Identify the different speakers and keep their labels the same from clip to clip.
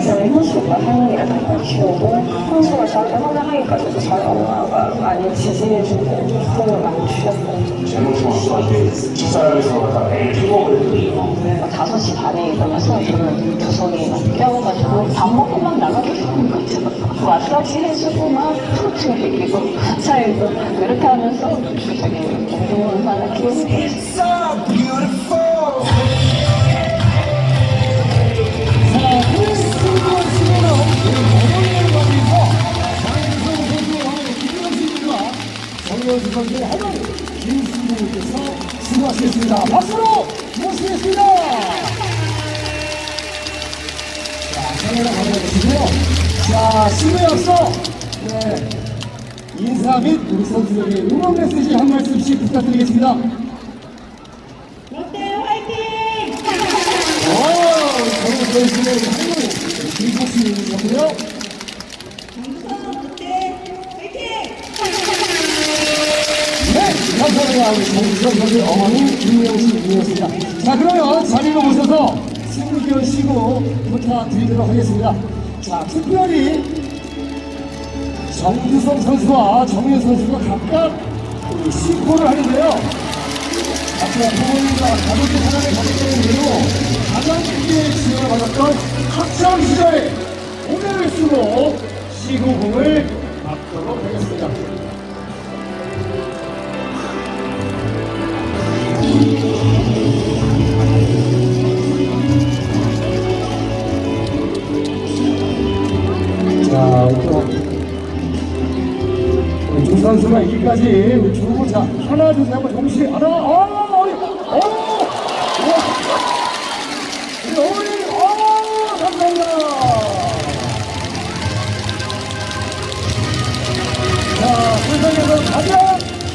Speaker 1: 때는 현수가 일을 다 키우고 현수가 저한테 성장하기까지도 저희 엄마가 많이 지지해주고 도움을 많이 주셨어요.
Speaker 2: 집사람에서.
Speaker 1: 막 5시 반에 일어나 수업 들으면 교석에 막 깨워가지고 밥 먹고 막 나가주시는 것 같아요. 마사지 해주고 막 프로틴 먹이고 차이고 이렇게 하면서 되게 운동하는 기분이 들었어
Speaker 3: 선수의 할머니 김수부님께서 수고하시겠습니다. 박수로 모시겠습니다. 자, 카메라 가져주시고요. 자, 신부에 앞서 네, 인사 및 우리 선수들에게 응원 메시지 한 말씀씩 부탁드리겠습니다.
Speaker 4: 롯데 화이팅!
Speaker 3: 오, 저는 저희들의 할머니 김수부님이셨고요.
Speaker 4: 강성 롯데 화이팅!
Speaker 3: 네, 감 우리 정수정 선수 어머니 김명수 님이었습니다. 자, 그러면 자리로 모셔서 승리견 쉬고 부탁드리도록 하겠습니다. 자, 특별히 정주성 선수와 정현 선수가 각각 시코를 하는데요. 앞서 부모님과 가족의 사랑을 받았던 이유로 가장 크게 지원을 받았던 학창 시절에 오늘을 쓰고 시구공을 받도록 하겠습니다. 우리 두 선수가 이기까지 우리 주고 자 하나 둘셋 한번 동시에 하나 어 어리 어 우리 어머니 어 감사합니다. 자 세상에서 가장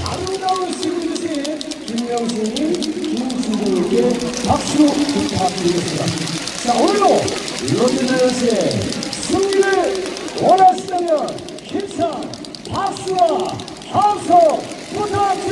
Speaker 3: 아름다운 시구이신 김명신 김수동에게 박수 부탁드리겠습니다. 자 오늘도 롯데자이언스의 승리를 원하시다면 박수와 함성 부탁드리겠습니다.